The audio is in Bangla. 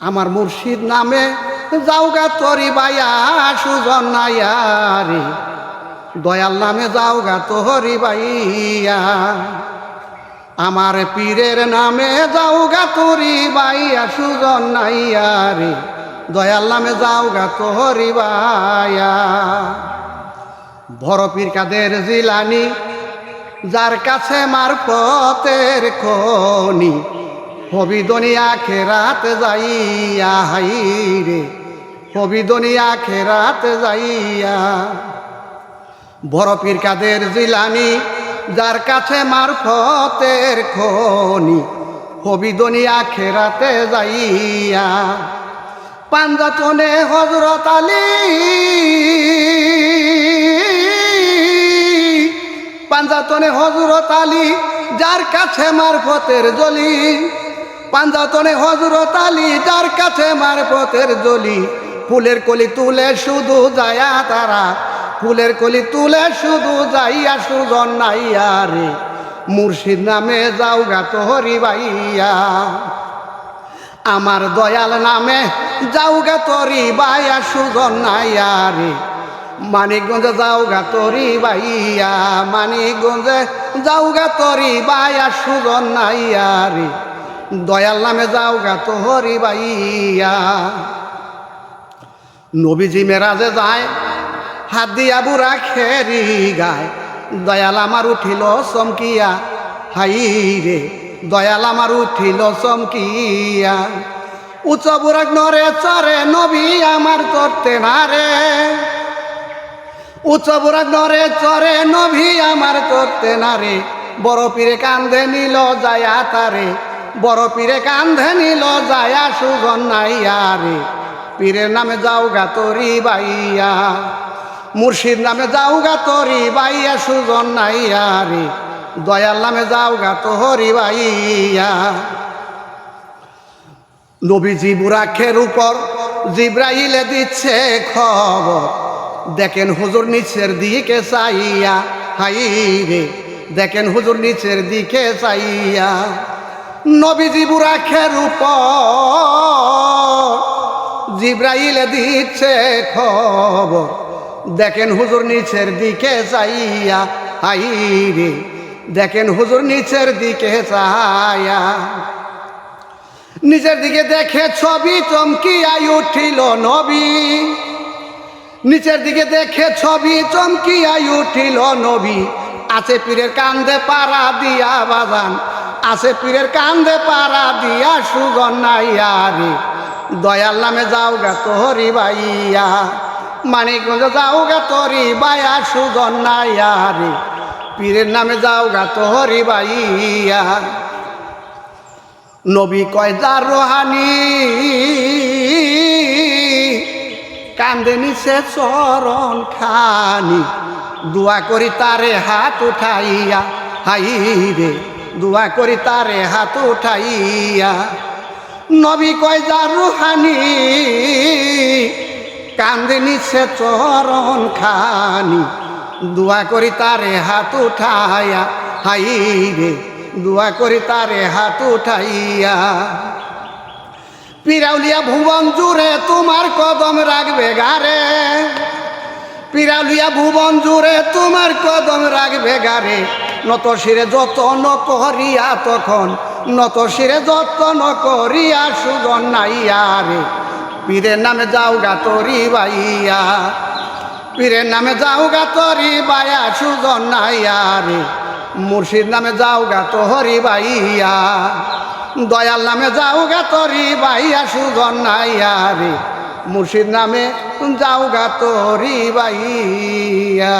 আমার মুর্শিদ নামে, যাওগা তরি বাইয়া সুজন নাইয়ারে। দয়াল নামে, যাওগা তোহরি বাইয়া আমার পীরের নামে, যাওগা তরি বাইয়া সুজন নাইয়ারে। দয়াল নামে, যাওগা তোহরি বাইয়া বড় পীর কাদের জিলানি, যার কাছে মারফতের খনি। হবি দুনিয়া খেরাত যাইয়া, হাই রে। হবি দুনিয়া খেরাত যাইয়া। বড় পীর কাদের জিলানি, যার কাছে মারফতের খনি। হবি দুনিয়া খেরাতে যাইয়া। পাঞ্জাতনে হজরত আলী, পাঞ্জাতনে হজরত আলী, যার কাছে মারফতের জলি। পাঞ্জাতনে হজরত আলী যার কাছে মারফতের জলি। ফুলের কলি তুলে শুধু যায়া তারা, ফুলের কলি তুলে শুধু যাইয়া সুজন নাইয়া রে। মুর্শিদ নামে যাও গা তোহরি বাইয়া আমার দয়াল নামে যাওগা তরি বাইয়া সুজন নাইয়া রে। মানিকগঞ্জে যাওগা তরি বাইয়া মানিকগঞ্জে যাওগা তরি বাইয়া সুজন নাইয়া রে। দয়াল নামে যাওগা তোহরি বাইয়া। নবীজি মেরাজে যায়, হাত দিয়া বুড়া খেরি গায়, দয়াল আমার উঠিল চমকিয়া। হাই রে, দয়াল আমার উঠিল চমকিয়া। উচ্চ বুড়াক নরে চরে, নবী আমার চড়তে না রে। উচ্চ বুড়াক নরে চরে, নবী আমার চড়তে না রে। বড় পীরে কান্ধে নিল যায়া তারে। বড় পীরে কান্ধে নিল যায়া সুগন নাইয়া রে। পীরের নামে যাও গা তরি বাইয়া। মুর্শিদ নামে যাও গা তরি বাইয়া সুজন নাইয়া রে। দয়াল নামে যাও গা তোহরি বাইয়া। নবীজি বুরাখের উপর জিব্রাইলে দিচ্ছে খবর। দেখেন হুজুর নিচের দিকে চাইয়া, হাই রে। দেখেন হুজুর নিচের দিকে চাইয়া। নবীজি বুরাখের উপর। জিব্রাইলে দিচ্ছে খবর। দেখেন হুজুর নিচের দিকে চাইয়া হাই রে দেখেন হুজুর নিচের দিকে চাইয়া নিচের দিকে দেখে ছবি চমকিয়াই উঠিল নবী। নিচের দিকে দেখে ছবি চমকিয়াই উঠিল নবী। আছে পীরের কান্দে পাড়া দিয়া বাজান। আছে পীরের কান্দে পাড়া দিয়া সুগন নাইয়া রে। দয়াল নামে যাও গা তোহরি বাইয়া মানিকগঞ্জ যাও গা তোরি বায়া সুগন নাইয়া রে। পীরের নামে যাও গা তোহরি বাইয়া নবী কয় যার রোহানি, কান্দে নিছে চরণ খানি। দোয়া করি তারে হাত উঠাইয়া, হাই রে। দোয়া করি তারে হাত উঠাইয়া। নবী কয় যার রুহানি, কান্দে নিছে চরণ খানি। দোয়া করি তারে হাত উঠাইয়া, হাই রে, দোয়া করি তারে হাত উঠাইয়া। পিরাউলিয়া ভুবন জুড়ে তোমার কদম রাখবে গারে। পিরাউলিয়া ভুবন জুড়ে তোমার কদম রাখবে গারে নত শিরে যতন করিয়া তখন নত শিরে যতন করিয়া সুজন নাইয়া রে। পীরের নামে যাও গা তরি বাইয়া, পীরের নামে যাও গা তরি বায়া সুজন নাইয়া রে। মুর্শিদ নামে যাও গা তোহরি বাইয়া, দয়াল নামে যাও গা তরি বাইয়া, সুজন নাইয়া রে। মুর্শিদ নামে যাও গা তো বাইয়া